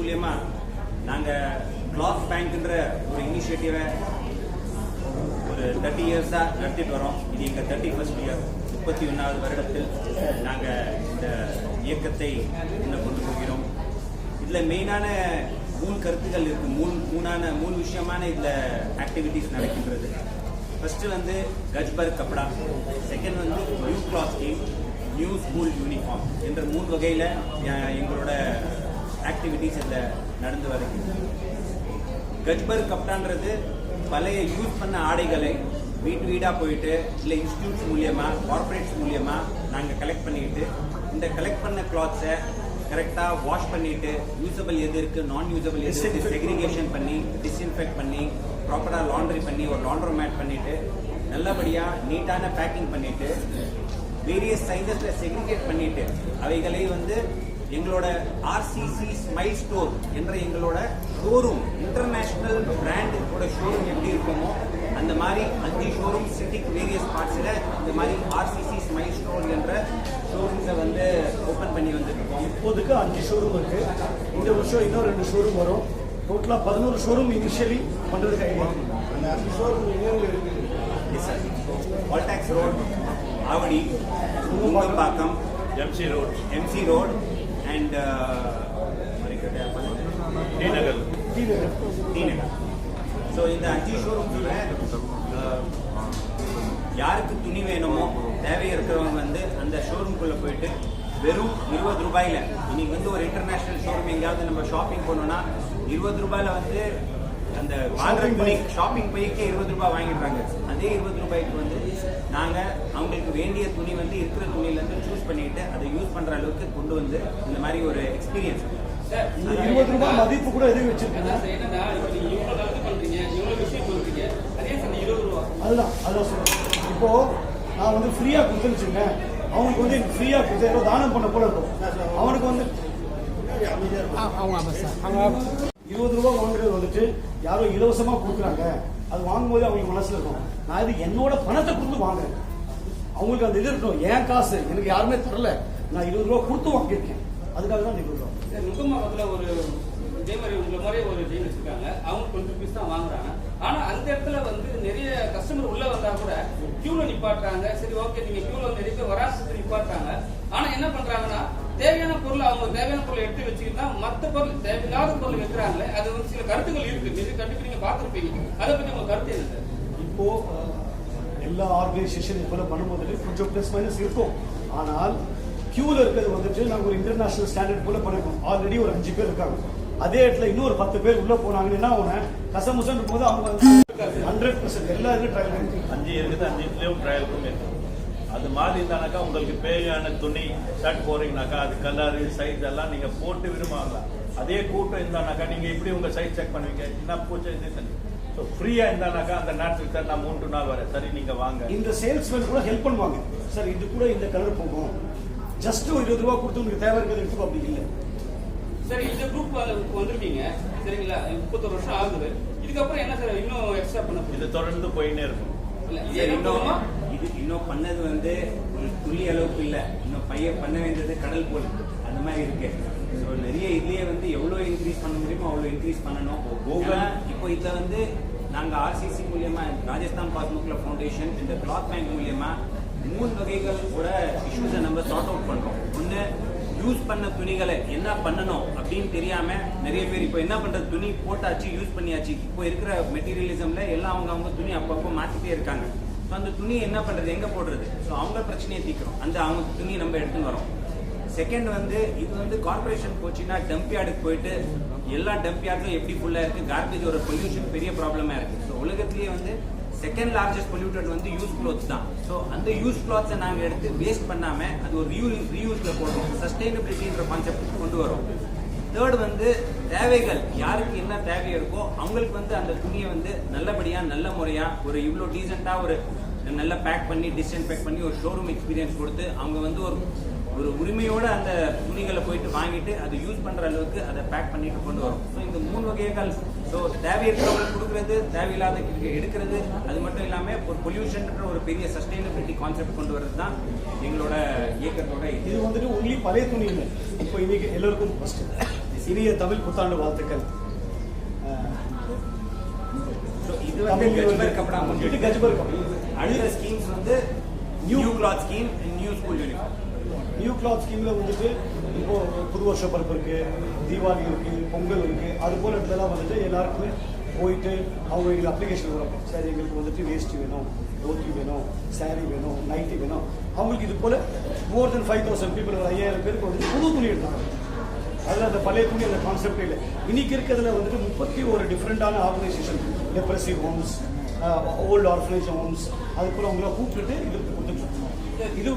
மூலியமா நாங்க கிளாத் பேங்க்ன்ற ஒரு இனிஷியேட்டிவை ஒரு தேர்ட்டி இயர்ஸா நடத்திட்டு வரோம். இது எங்க தேர்ட்டி ஃபர்ஸ்ட் இயர் முப்பத்தி ஒன்றாவது வருடத்தில் நாங்க இந்த இயக்கத்தை இன்னும் கொண்டு போகிறோம். இதுல மெயினான மூணு கருத்துக்கள் இருக்கு. மூணு மூணான மூணு விஷயமான இதுல ஆக்டிவிட்டிஸ் நடக்கின்றது. ஃபர்ஸ்ட் வந்து கஜ்பர் கப்படா செகண்ட் வந்து new cloth team new school uniform என்ற மூணு வகையில் எங்களோட ஆக்டிவிட்டிஸ் இதில் நடந்து வருகிறது கஜ்பர் கப்டான்றது பழைய யூஸ் பண்ண ஆடைகளை வீட்டு வீடாக போயிட்டு இல்லை இன்ஸ்டியூட்ஸ் மூலியமா கார்ப்பரேட்ஸ் மூலியமா நாங்கள் கலெக்ட் பண்ணிட்டு இந்த கலெக்ட் பண்ண கிளாத்ஸை கரெக்டாக வாஷ் பண்ணிட்டு யூசபிள் எது இருக்கு நான் யூசபிள் எது இருக்கு செக்ரிகேஷன் பண்ணி டிஸ்இன்ஃபெக்ட் பண்ணி ப்ராப்பராக லாண்ட்ரி பண்ணி ஒரு லாண்ட்ரோ மேட் பண்ணிட்டு நல்லபடியாக நீட்டான பேக்கிங் பண்ணிட்டு வேரியஸ் சைஸஸ்ல செக்ரிகேட் பண்ணிட்டு அவைகளை வந்து எங்களோட ஆர்சிசி ஸ்மைல் ஸ்டோர் என்ற எங்களோட ஷோரூம் இன்டர்நேஷனல் பிராண்டோட ஷோரூம் எப்படி இருக்குமோ அந்த மாதிரி அஞ்சு ஷோரூம் சிட்டிக் வேரியஸ் பார்ட்ஸில் இந்த மாதிரி ஆர்சிசி ஸ்மைல் ஸ்டோர் என்ற ஷோரூம்ஸை வந்து ஓப்பன் பண்ணி வந்துருக்கோம். இப்போதைக்கு அஞ்சு ஷோரூம் இருக்கு. இந்த வருஷம் இன்னும் ரெண்டு ஷோரூம் வரும். டோட்டலா பதினோரு ஷோரூம் இனிஷியலி பண்றதுக்கு ஐடியா அந்த அஞ்சு ஷோரூம் எங்க இருக்கு. Walltax road Avadi Nungambakkam MC road MC road and T Nagar so இந்த அஞ்சு ஷோரூம்ஸில் யாருக்கு துணி வேணுமோ தேவை இருக்கிறவங்க வந்து அந்த ஷோரூம்குள்ளே போயிட்டு வெறும் இருபது ரூபாயில இன்னைக்கு வந்து ஒரு இன்டர்நேஷ்னல் ஷோரூம் எங்கேயாவது நம்ம ஷாப்பிங் போனோம்னா இருபது ரூபாயில் வந்து அந்த வாங்குற துணி ஷாப்பிங் பைக்கே இருபது ரூபாய் வாங்கிடுறாங்க அதே இருபது ரூபாய்க்கு வந்து நாங்க அவங்களுக்கு வேண்டிய துணி வந்து இருக்கிற துணியில இருந்து சூஸ் பண்ணிட்டு அதை யூஸ் பண்ற அளவுக்கு கொண்டு வந்து இந்த மாதிரி ஒரு எக்ஸ்பீரியன்ஸ் இந்த இருபது ரூபாய் மதிப்பு கூட எதுவும் ரூபா அதுதான் அதான் சொல்றேன் இப்போ நான் வந்து ஃப்ரீயா கொடுத்துன்னு வச்சுக்கோங்க அவனுக்கு வந்து ஃப்ரீயா கொடுத்து ஏதோ தானம் பண்ண போல இருக்கும் அவனுக்கு வந்து இருபது ரூபாய் வாங்குறது வந்துட்டு யாரோ இலவசமா கொடுக்குறாங்க. அது வாங்கும்போது அவங்க மனசுல இருக்கும். நான் இது என்னோட பணத்தை கொடுத்து வாங்குறேன். அவங்களுக்கு அந்த இது இருக்கணும். ஏன் காசு? எனக்கு யாருமே தரல. நான் இருபது ரூபா கொடுத்து வாங்கியிருக்கேன். அதுக்காக தான் இருபது ரூபா சார், ஒரு இதே மாதிரி உங்களை மாதிரி ஒரு டீம் வச்சிருக்காங்க. அவங்க டுவெண்ட்டி ருபீஸ் தான் வாங்குறாங்க. ஆனா அந்த இடத்துல வந்து நிறைய கஸ்டமர் உள்ள வந்தா கூட கியூல நிப்பாட்டுறாங்க. சரி ஓகே நீங்க கியூல வந்து நிறைய பேர் வராசத்துக்கு நிப்பாட்டுறாங்க. ஆனா என்ன பண்றாங்கன்னா அவங்க தேவையான பொருளை எடுத்து வச்சுக்கிட்டா மத்த பொருள் தேவையில்லாத பொருள் வைக்கிறாங்களே அது வந்து சில கருத்துக்கள் இருக்கு. நிறைய கண்டிப்பா நீங்க பார்த்திருப்பீங்க. அதை பத்தி உங்க கருத்து என்ன சார்? இப்போ எல்லா ஆர்கனைசேஷன் போல பண்ணும்போது கொஞ்சம் ப்ளஸ் மைனஸ் இருக்கும். ஆனால் கியூல இருக்கிறது வந்துட்டு நாங்க ஒரு இன்டர்நேஷனல் ஸ்டாண்டர்ட் போல பண்ணிருக்கோம். ஆல்ரெடி ஒரு அஞ்சு பேர் இருக்காங்க. அதே இடத்துல இன்னொரு பத்து பேர் உள்ள போனாங்கன்னா என்ன ஆகும்னா கசமுசன் இருக்கும்போது அவங்க ஹண்ட்ரட் பர்சன்ட் எல்லா இதுலையும் ட்ரை பண்ணி அஞ்சு இருக்குது அஞ்சு ட்ரையல் ரூம் இருக்கு. அது மாதிரி இருந்தானாக்கா உங்களுக்கு தேவையான துணி ஷர்ட் போறீங்கனாக்கா அது கலர் சைஸ் எல்லாம் நீங்க போட்டு விரும்பலாம் அதே கூட்டம் இருந்தானாக்கா நீங்க எப்படி உங்க சைஸ் செக் பண்ணுவீங்க? என்ன பூச்சை ஸோ ஃப்ரீயா இருந்தானாக்கா அந்த நேரத்துக்கு சார் நான் மூன்று நாள் வரேன். சரி நீங்க வாங்க. இந்த சேல்ஸ்மேன் கூட ஹெல்ப் பண்ணுவாங்க. சார் இது கூட இந்த கலர் போகும் ஜஸ்ட் ஒரு இருபது ரூபா கொடுத்து உங்களுக்கு தேவை இருக்கிறது எடுத்துக்கோ அப்படி இல்லை. சரி இந்த குரூப் வந்திருக்கீங்க. சரிங்களா? முப்பத்தொரு வருஷம் ஆகுது. இதுக்கப்புறம் என்ன சார் இன்னும் எக்ஸ்ட்ரா பண்ண இது தொடர்ந்து போயின்னே இருக்கும். சரி, இன்னும் இன்னும் பண்ணது வந்து ஒரு துளி அளவுக்கு இல்ல. இன்னும் பையன் பண்ண வேண்டியது கடல் போல். அந்த மாதிரி இருக்கு. ஸோ நிறைய இதுலயே வந்து எவ்வளவு இன்க்ரீஸ் பண்ண முடியுமோ அவ்வளவு இன்க்ரீஸ் பண்ணணும். இப்போ இதுல வந்து நாங்க ஆர்சிசி மூலியமா ராஜஸ்தான் பாஸ்முக்ல ஃபவுண்டேஷன் இந்த கிளாத் பேங்க் மூலியமா மூணு வகைகள் கூட இஷ்யூஸை நம்ம சார்ட் அவுட் பண்றோம். ஒண்ணு யூஸ் பண்ண துணிகளை என்ன பண்ணணும் அப்படின்னு தெரியாம நிறைய பேர் இப்போ என்ன பண்றது? துணி போட்டாச்சு யூஸ் பண்ணியாச்சு. இப்போ இருக்கிற மெட்டீரியலிசம்ல எல்லாம் அவங்க அவங்க துணி அப்பப்போ மாத்திட்டே இருக்காங்க. ஸோ அந்த துணியை என்ன பண்றது? எங்க போடுறது? ஸோ அவங்க பிரச்சனையை தீக்கிறோம் அந்த அவங்க துணியை நம்ம எடுத்துன்னு வரோம். செகண்ட் வந்து இது வந்து கார்பரேஷன் போச்சுன்னா டம்ப் யார்டுக்கு போயிட்டு எல்லா டம்ப் யார்டும் எப்படி ஃபுல்லாக இருக்குது கார்பேஜ் ஒரு பொல்யூஷன் பெரிய ப்ராப்ளமாக இருக்குது ஸோ உலகத்துலேயே வந்து செகண்ட் லார்ஜஸ்ட் பொல்யூட்டட் வந்து யூஸ் கிளாத்ஸ் தான். ஸோ அந்த யூஸ் கிளாத்ஸை நாங்கள் எடுத்து வேஸ்ட் பண்ணாமல் அது ஒரு ரீயூ ரீயூஸில் போடுறோம். சஸ்டைனபிலிட்டின்ற கான்செப்ட் கொண்டு வரோம். தேர்ட் வந்து தேவைகள். யாருக்கு என்ன தேவை இருக்கோ அவங்களுக்கு வந்து அந்த துணியை வந்து நல்லபடியா நல்ல முறையா ஒரு இவ்வளோ டீசெண்டா ஒரு நல்லா பேக் பண்ணி டிஸ்இன்ஃபெக்ட் பண்ணி ஒரு ஷோரூம் எக்ஸ்பீரியன்ஸ் கொடுத்து அவங்க வந்து ஒரு ஒரு உரிமையோட அந்த துணிகளை போயிட்டு வாங்கிட்டு அதை யூஸ் பண்ற அளவுக்கு அதை பேக் பண்ணிட்டு கொண்டு வரும். ஸோ இந்த மூணு வகைகள். ஸோ தேவை இருக்கிறவங்களுக்கு கொடுக்கறது தேவையில்லாத எடுக்கிறது அது மட்டும் இல்லாமல் ஒரு பொல்யூஷன்ற ஒரு பெரிய சஸ்டைனபிலிட்டி கான்செப்ட் கொண்டு வர்றது தான் எங்களோட இயக்கத்தோட இது. வந்துட்டு ஒன்லி பழைய துணி இல்லை இப்போ இன்னைக்கு எல்லோருக்கும் ஃபஸ்ட்டு இனிய தமிழ் புத்தாண்டு வாழ்த்துக்கள். அடுத்த ஸ்கீம்ஸ் வந்து new cloth scheme new school uniform new cloth ஸ்கீம்ல வந்துட்டு இப்போ புது வருஷ பிறப்பு இருக்கு தீபாவளி இருக்கு பொங்கல் இருக்கு. அது போல இடத்துலலாம் வந்துட்டு எல்லாருக்குமே போயிட்டு அவங்க எங்களுக்கு அப்ளிகேஷன் வரும். சரி எங்களுக்கு வந்துட்டு வேஷ்டி வேணும் ஓட்டி வேணும் saree வேணும் நைட்டி வேணும். அவங்களுக்கு இது போல more than five thousand people ஐயாயிரம் பேருக்கு வந்துட்டு புது துணி எடுத்தாங்க அதில் அந்த பழைய துணி அந்த கான்செப்ட் இல்லை. இன்னைக்கு இருக்கிறதுல வந்துட்டு முப்பத்தி ஒரு டிஃப்ரெண்டான organisation leprosy homes old orphanage homes அது போல அவங்கள கூப்பிட்டுட்டு இது கொடுத்துட்டு இது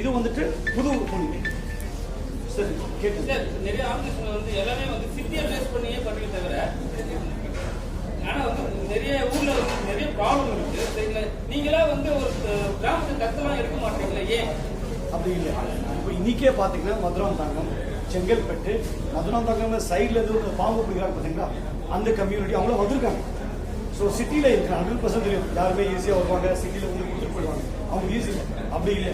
இது வந்துட்டு புது துணி. சரி கேட்டு சார் நிறைய ஆர்கனைசேஷன் வந்து எல்லாமே வந்து சிட்டியை பேஸ் பண்ணியே பண்ணுறீங்க தவிர ஆனா வந்து நிறைய ஊர்ல வந்து நிறைய ப்ராப்ளம் இருக்கு. சரிங்களா நீங்களா வந்து ஒரு கிராமத்து கத்தெல்லாம் எடுக்க மாட்டீங்களா? ஏன்? அப்படி இல்லை. இப்போ இன்னைக்கே பார்த்தீங்கன்னா மதுராந்தாங்கம் செங்கல்பட்டு மதுராந்தாங்கம் சைடில் இருந்து ஒரு பாம்பு பிடிக்கிறாங்க பார்த்தீங்களா? அந்த கம்யூனிட்டி அவங்களும் வந்திருக்காங்க ஸோ சிட்டியில் இருக்கிற ஹண்ட்ரட் பர்சன்ட் தெரியும். யாருமே ஈஸியாக வருவாங்க சிட்டியில் வந்து கொடுத்துட்டு போயிடுவாங்க. அவங்க ஈஸி அப்படி இல்லை.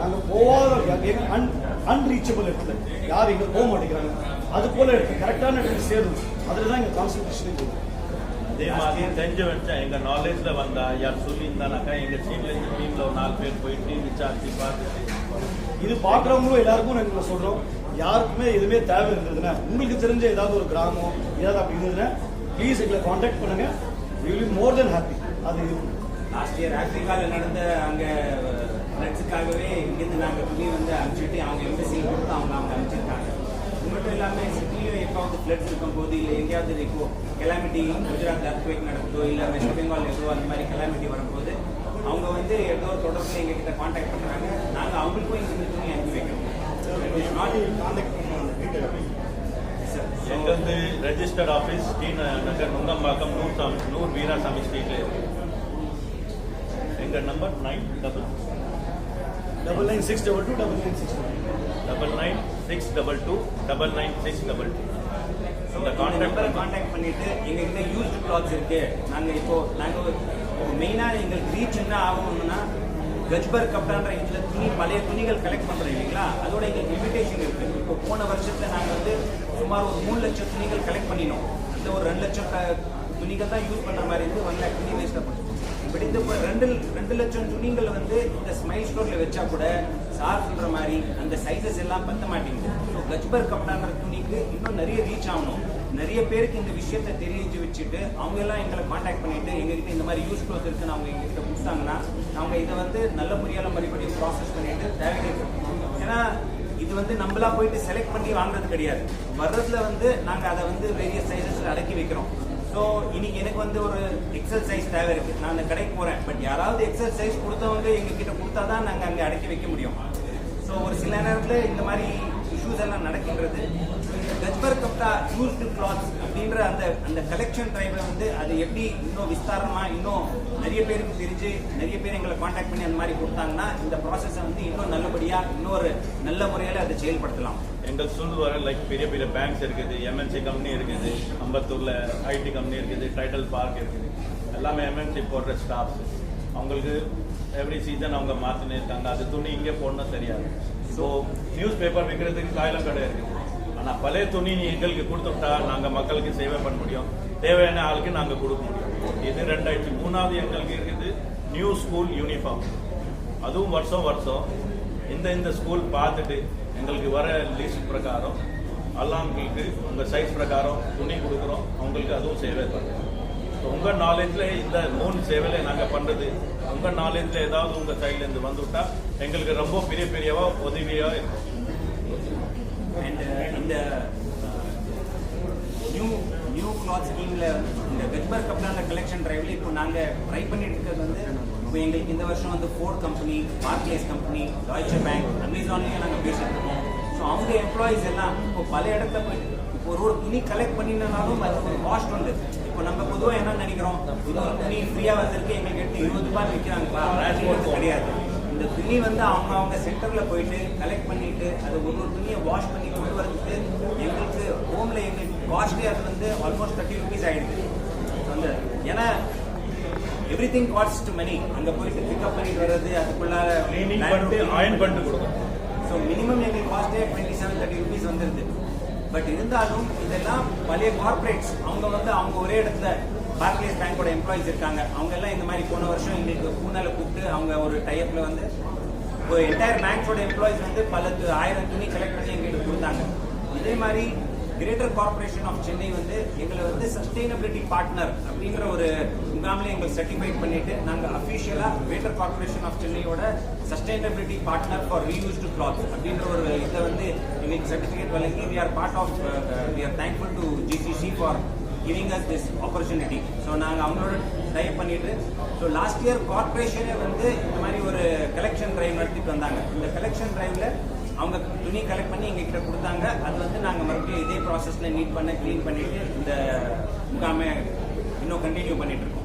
நாங்கள் போகாத அன் அன்ரீச்சபிள் இடத்துல யார் இங்கே போக மாட்டேங்கிறாங்க. அது போல இருக்கு. கரெக்டான இடத்துக்கு சேரும் அதில் தான் எங்கள் கான்சன்ட்ரேஷன் இருக்குது அதே மாதிரி தெரிஞ்சு வச்சா எங்க நாலேஜ்ல வந்தா யார் சொல்லியிருந்தானாக்கா எங்க டீம்ல இருந்து டீம்ல ஒரு நாலு பேர் போயிட்டு விசாரிச்சு பார்த்துட்டு இது பார்க்குறவங்களும் எல்லாருக்கும் நாங்கள் சொல்கிறோம் யாருக்குமே எதுவுமே தேவை இருந்ததுன்னா உங்களுக்கு தெரிஞ்ச ஏதாவது ஒரு கிராமம் ஏதாவது அப்படி இருந்ததுன்னா ப்ளீஸ் எங்களை காண்டாக்ட் பண்ணுங்க. வில் மோர் தென் ஹாப்பி அது லாஸ்ட் இயர் ஆப்பிரிக்காவில் நடந்த அங்க ஃப்ளட்ஸுக்காகவே இங்கேருந்து நாங்கள் துணி வந்து அனுப்பிச்சுட்டு அவங்க எம்பசியில் கொடுத்து அவங்க அவங்க அனுப்பிச்சிருக்காங்க. இது மட்டும் இல்லாமல் சிட்டிலையும் எப்போ ஃப்ளட்ஸ் இருக்கும்போது இல்லை எங்கேயாவது இப்போ கெலாமிட்டி குஜராத் அர்த்வேக் நடக்குதோ இல்லை வெஸ்ட் பெங்கால் எதுவோ அந்த மாதிரி கெலாமிட்டி வரும்போது அவங்க வந்து ஏதோ ஒரு தொடர்பில் எங்ககிட்ட காண்டாக்ட் பண்ணுறாங்க நாங்கள் அவங்களுக்கும் இங்கே துணி அனுப்பி வைக்கிறோம். எங்களது registered office D Nagar Nungambakkam Noor Sami Noor Veerasamy ஸ்ட்ரீட்ல இருக்கு. எங்க number nine double double nine six double two double nine six double nine six double two double nine six double two so இந்த இந்த நம்பரை கான்டாக்ட் பண்ணிட்டு எங்ககிட்ட யூஸ்டு கிளாத்ஸ் இருக்கு. நாங்க இப்போ நாங்க மெயினாக எங்களுக்கு ரீச் என்ன ஆகணும்னா கஜ்பர் கப்டான்ற இதில் துணி பழைய துணிகள் கலெக்ட் பண்ணுறோம் இல்லைங்களா? அதோட எங்களுக்கு லிமிடேஷன் இருக்குது இப்போ போன வருஷத்தில் நாங்கள் வந்து சுமார் ஒரு மூணு லட்சம் துணிகள் கலெக்ட் பண்ணினோம். அந்த ஒரு ரெண்டு லட்சம் துணிகள் தான் யூஸ் பண்ணுற மாதிரி இருந்து ஒன் லேக் துணி வேஸ்ட் பண்ணுறோம் பட் இந்த ரெண்டு ரெண்டு லட்சம் துணிகள் வந்து இந்த ஸ்மைல் ஸ்டோரில் வச்சா கூட சார் சொல்கிற மாதிரி அந்த சைஸஸ் எல்லாம் பத்த மாட்டேங்குது. ஸோ கஜ்பர் கப்டாங்கிற துணிக்கு இன்னும் நிறைய ரீச் ஆகணும். நிறைய பேருக்கு இந்த விஷயத்த தெரிஞ்சு வச்சுட்டு அவங்க எல்லாம் எங்களை காண்டாக்ட் பண்ணிட்டு எங்ககிட்ட இந்த மாதிரி யூஸ் க்ளோத் இருக்குன்னு அவங்க எங்ககிட்ட கொடுத்தாங்கன்னா அவங்க இதை வந்து நல்ல முறையால் மறுபடியும் ப்ராசஸ் பண்ணிட்டு தேவைக்கு ஏன்னா இது வந்து நம்மளா போயிட்டு செலக்ட் பண்ணி வாங்குறது கிடையாது. வர்றதுல வந்து நாங்கள் அதை வந்து வேரியஸ் சைஸஸில் அடக்கி வைக்கிறோம். ஸோ இன்னைக்கு எனக்கு வந்து ஒரு எக்ஸல் சைஸ் தேவை இருக்கு. நான் அந்த கடைக்கு போறேன். பட் யாராவது எக்ஸல் சைஸ் கொடுத்தவங்க எங்ககிட்ட கொடுத்தா தான் நாங்கள் அங்கே அடக்கி வைக்க முடியும். ஸோ ஒரு சில நேரத்தில் இந்த மாதிரி இஷ்யூஸ் எல்லாம் நடக்கின்றது. கஜ்பர் கப்டா யூஸ்டு கிளாத்ஸ் அப்படின்ற அந்த அந்த கலெக்ஷன் டிரைவை வந்து அது எப்படி இன்னும் விஸ்தாரமாக இன்னும் நிறைய பேருக்கு தெரிஞ்சு நிறைய பேர் எங்களை காண்டாக்ட் பண்ணி அந்த மாதிரி கொடுத்தாங்கன்னா இந்த ப்ராசஸை வந்து இன்னும் நல்லபடியாக இன்னொரு நல்ல முறையில் அதை செயல்படுத்தலாம். எங்கள் சூழ்நிலை லைக் பெரிய பெரிய பேங்க்ஸ் இருக்குது எம்என்சி கம்பெனி இருக்குது அம்பத்தூரில் ஐடி கம்பெனி இருக்குது டைட்டல் பார்க் இருக்குது. எல்லாமே எம்என்சி போடுற ஸ்டாஃப்ஸ் அவங்களுக்கு எவ்ரி சீசன் அவங்க மாற்றினே இருக்காங்க. அது துணி இங்கே போடணும் தெரியாது. ஸோ நியூஸ் பேப்பர் விற்கிறதுக்கு காயிலும் கடை இருக்குது ஆனால் பழைய துணி நீ எங்களுக்கு கொடுத்துட்டா நாங்கள் மக்களுக்கு சேவை பண்ண முடியும். தேவையான ஆளுக்கு நாங்கள் கொடுக்க முடியும். இது ரெண்டாயிரத்தி மூணாவது எங்களுக்கு இருக்குது நியூ ஸ்கூல் யூனிஃபார்ம் அதுவும் வருஷம் வருஷம் இந்த இந்த ஸ்கூல் பார்த்துட்டு எங்களுக்கு வர லிஸ்ட் பிரகாரம் அல்லாங்களுக்கு உங்கள் சைஸ் பிரகாரம் துணி கொடுக்குறோம். அவங்களுக்கு அதுவும் சேவை பண்ணுறோம். உங்கள் நாலேஜில் இந்த மூணு சேவையில நாங்கள் பண்ணுறது உங்கள் நாலேஜில் ஏதாவது உங்கள் சைட்லேருந்து வந்துவிட்டா எங்களுக்கு ரொம்ப பெரிய பெரியவா உதவியாக இருக்கும். Uh, இந்த நியூ நியூ கிளாத் ஸ்கீம்ல இந்த கஜ்பர் கப்டான கலெக்ஷன் டிரைவ்ல இப்போ நாங்க ட்ரை பண்ணிட்டு இருக்கிறது வந்து இப்போ எங்களுக்கு இந்த வருஷம் வந்து Ford company Barclays company Deutsche bank அமேசான்லயும் நாங்க பேசிட்டு இருக்கோம் ஸோ அவங்க எம்ப்ளாயிஸ் எல்லாம் இப்போ பல இடத்துல போய் இப்போ ஒரு ஒரு துணி கலெக்ட் பண்ணினாலும் அது ஒரு காஸ்ட் உண்டு. இப்போ நம்ம பொதுவாக என்ன நினைக்கிறோம்? துணி ஃப்ரீயா வந்திருக்கு எங்களுக்கு எடுத்து இருபது ரூபாய் விற்கிறாங்களா கிடையாது. இந்த துணி வந்து அவங்க அவங்க சென்டர்ல போயிட்டு கலெக்ட் பண்ணிட்டு அது ஒரு ஒரு துணியை வாஷ் பண்ணி கொண்டு வரதுக்கு எங்களுக்கு ஹோம்ல எங்களுக்கு காஸ்ட்லி அது வந்து ஆல்மோஸ்ட் தேர்ட்டி ருபீஸ் ஆயிடுது. வந்து ஏன்னா எவ்ரி திங் காஸ்ட் மணி அங்க போயிட்டு பிக்கப் பண்ணிட்டு வர்றது அதுக்குள்ளார க்ளீனிங் பண்ணிட்டு அயன் பண்ணிட்டு கொடுக்கும் ஸோ மினிமம் எங்களுக்கு காஸ்ட்டே டுவெண்ட்டி செவன் தேர்ட்டி ருபீஸ் வந்துருது. பட் இருந்தாலும் இதெல்லாம் பழைய கார்ப்பரேட்ஸ் அவங்க வந்து அவங்க ஒரே இடத்துல பார்க்லேஸ் பேங்கோட எம்ப்ளாயிஸ் இருக்காங்க. அவங்க எல்லாம் இந்த மாதிரி போன வருஷம் எங்களுக்கு பூனால கூப்பிட்டு அவங்க ஒரு டைப்ல வந்து ஒரு என்டையர் பேங்கோட எம்ப்ளாயிஸ் வந்து பல ஆயிரம் துணி கலெக்ட் பண்ணி எங்களுக்கு கொடுத்தாங்க. இதே மாதிரி கிரேட்டர் கார்பரேஷன் ஆஃப் சென்னை வந்து எங்களை வந்து சஸ்டைனபிலிட்டி பார்ட்னர் அப்படின்ற ஒரு முகாமில் எங்களுக்கு சர்டிஃபைட் பண்ணிட்டு நாங்கள் அஃபிஷியலாக கிரேட்டர் கார்ப்பரேஷன் ஆஃப் சென்னையோட sustainability partner for reused cloth அப்படின்ற ஒரு இதை வந்து எங்களுக்கு சர்டிஃபிகேட் வழங்கி we are part of we are thankful to GCC for giving us this opportunity so நாங்கள் அவங்களோட டைப் பண்ணிட்டு ஸோ லாஸ்ட் இயர் கார்பரேஷனே வந்து இந்த மாதிரி ஒரு கலெக்ஷன் டிரைவ் நடத்திட்டு வந்தாங்க. இந்த கலெக்ஷன் டிரைவ்ல அவங்க துணி கலெக்ட் பண்ணி எங்ககிட்ட கொடுத்தாங்க. அது வந்து நாங்கள் மறுபடியும் இதே ப்ராசஸ்ல நீட் பண்ண க்ளீன் பண்ணிட்டு இந்த முகாமை இன்னும் கண்டினியூ பண்ணிட்டு இருக்கோம்.